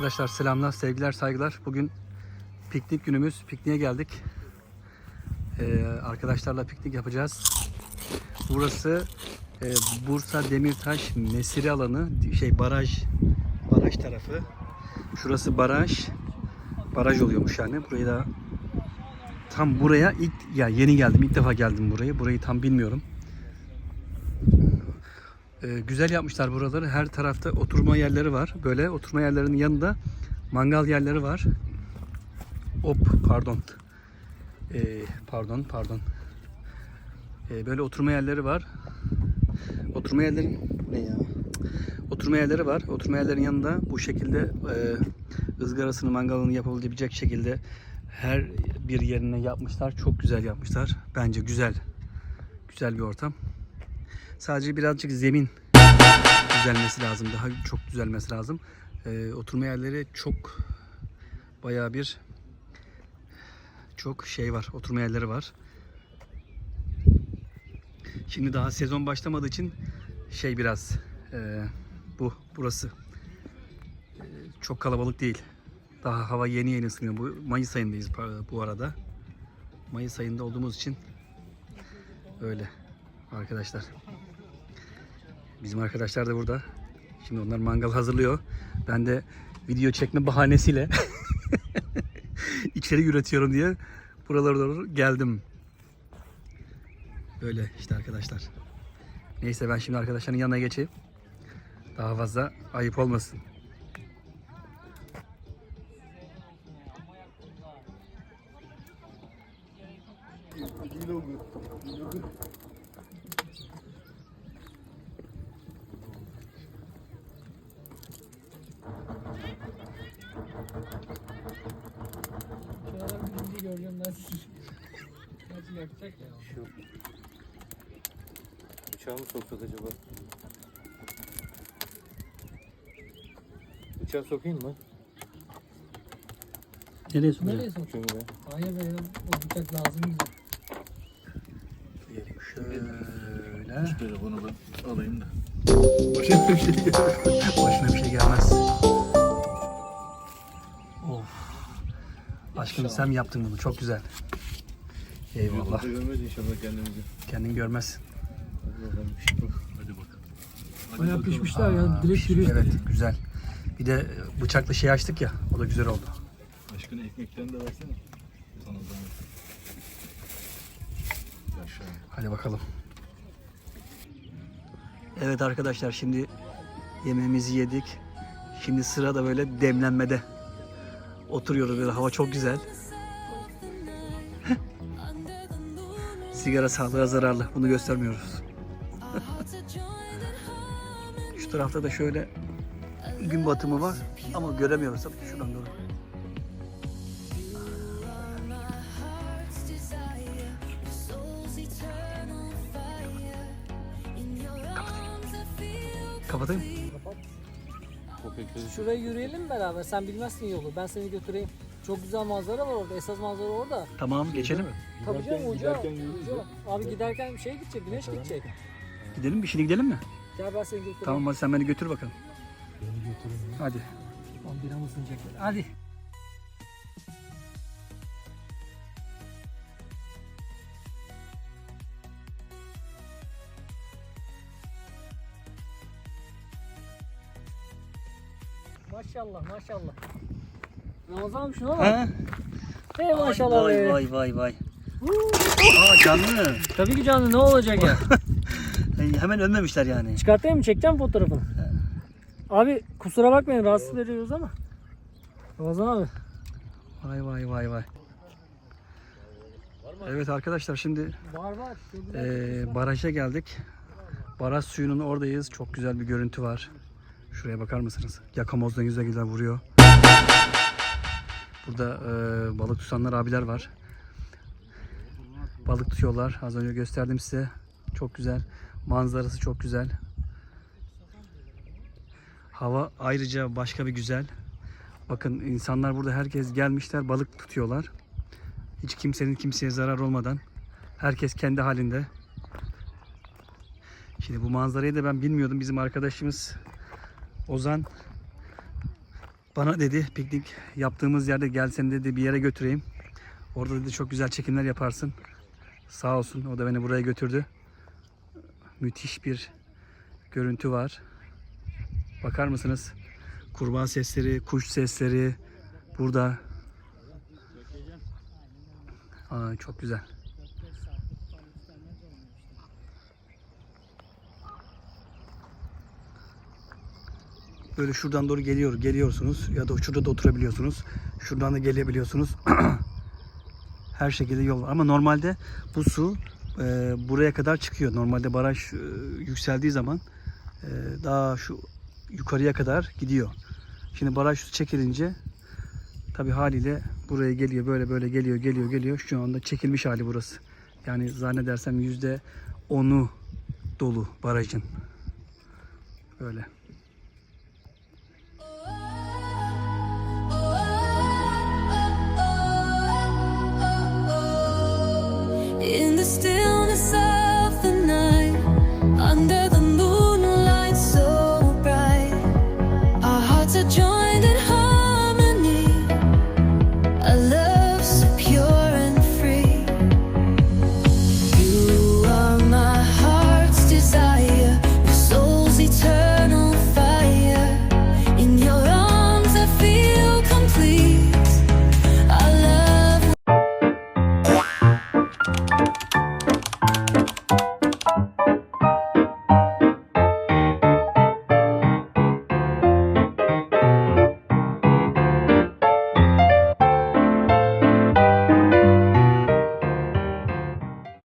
Arkadaşlar selamlar, sevgiler, saygılar. Bugün piknik günümüz. Pikniğe geldik. Ee, arkadaşlarla piknik yapacağız. Burası e, Bursa Demirtaş Mesire alanı, şey baraj, baraj tarafı. Şurası baraj, baraj oluyormuş yani. Burayı da tam buraya ilk ya yeni geldim, ilk defa geldim buraya. Burayı tam bilmiyorum. Ee, güzel yapmışlar buraları. Her tarafta oturma yerleri var. Böyle oturma yerlerinin yanında mangal yerleri var. Hop pardon. Ee, pardon pardon. Ee, böyle oturma yerleri var. Oturma yerleri ne ya? Oturma yerleri var. Oturma yerlerin yanında bu şekilde e, ızgarasını mangalını yapabilecek şekilde her bir yerine yapmışlar. Çok güzel yapmışlar. Bence güzel. Güzel bir ortam. Sadece birazcık zemin düzelmesi lazım. Daha çok düzelmesi lazım. Ee, oturma yerleri çok bayağı bir çok şey var. Oturma yerleri var. Şimdi daha sezon başlamadığı için şey biraz e, bu burası e, çok kalabalık değil. Daha hava yeni yeni ısınıyor. Bu Mayıs ayındayız bu arada. Mayıs ayında olduğumuz için öyle arkadaşlar. Bizim arkadaşlar da burada. Şimdi onlar mangal hazırlıyor. Ben de video çekme bahanesiyle içeri üretiyorum diye buralara doğru geldim. Böyle işte arkadaşlar. Neyse ben şimdi arkadaşların yanına geçeyim. Daha fazla ayıp olmasın. Yakacak ya. Şu bıçağı mı soksak acaba? Bıçağı sokayım mı? Nereye sokuyor? Nereye sok? Çünkü ben. Hayır be ya, o bıçak lazım bize. Şöyle. Telefonu ben alayım da. Başına bir şey gelmez. Başına bir şey gelmez. Of. Aşkım sen mi yaptın bunu? Çok güzel. Eyvallah. Görmez inşallah kendimizi. Kendin görmez. Hadi bakalım. Hadi bakalım. Bayağı pişmişler ya. Direkt yürüyor. Evet güzel. Bir de bıçakla şey açtık ya. O da güzel oldu. Aşkına ekmekten de versene. Sana zahmet. Aşağı. Hadi bakalım. Evet arkadaşlar şimdi yemeğimizi yedik. Şimdi sıra da böyle demlenmede. Oturuyoruz böyle hava çok güzel. Sigara sağlığa zararlı. Bunu göstermiyoruz. Şu tarafta da şöyle gün batımı var ama göremiyoruz tabii şuradan doğru. Kapatayım. Gözü. Şuraya yürüyelim beraber. Sen bilmezsin yolu. Ben seni götüreyim. Çok güzel manzara var orada. Esas manzara orada. Tamam geçelim. Tabii canım uca. giderken yürürüz. Abi giderken şey gidecek, güneş gidecek. Gidelim mi? Şimdi gidelim mi? Gel ben seni götüreyim. Tamam hadi sen beni götür bakalım. Beni götürün. Hadi. Lan bir an ısınacak böyle. Hadi. Maşallah maşallah. Ramazan abi şuna bak. Ha? Hey maşallah vay, be. vay vay vay. Aa canlı. Tabii ki canlı ne olacak ya? Hemen ölmemişler yani. Çıkartayım mı? Çekeceğim fotoğrafını. Abi kusura bakmayın rahatsız veriyoruz ama. Ramazan abi. Vay vay vay vay. Evet arkadaşlar şimdi Var var. eee, baraja geldik. Baraj suyunun oradayız. Çok güzel bir görüntü var. Şuraya bakar mısınız? Yakamoz ne güzel güzel vuruyor. Burada eee, balık tutanlar abiler var. Balık tutuyorlar. Az önce gösterdim size. Çok güzel. Manzarası çok güzel. Hava ayrıca başka bir güzel. Bakın insanlar burada herkes gelmişler balık tutuyorlar. Hiç kimsenin kimseye zarar olmadan. Herkes kendi halinde. Şimdi bu manzarayı da ben bilmiyordum. Bizim arkadaşımız Ozan Bana dedi piknik yaptığımız yerde gel seni dedi bir yere götüreyim. Orada dedi çok güzel çekimler yaparsın. Sağ olsun o da beni buraya götürdü. Müthiş bir görüntü var. Bakar mısınız? Kurbağa sesleri, kuş sesleri burada. Aa, çok güzel. Böyle şuradan doğru geliyor, geliyorsunuz ya da şurada da oturabiliyorsunuz. Şuradan da gelebiliyorsunuz. Her şekilde yol var. Ama normalde bu su e, buraya kadar çıkıyor. Normalde baraj e, yükseldiği zaman e, daha şu yukarıya kadar gidiyor. Şimdi baraj su çekilince tabi haliyle buraya geliyor. Böyle böyle geliyor, geliyor, geliyor. Şu anda çekilmiş hali burası. Yani zannedersem yüzde onu dolu barajın. Böyle.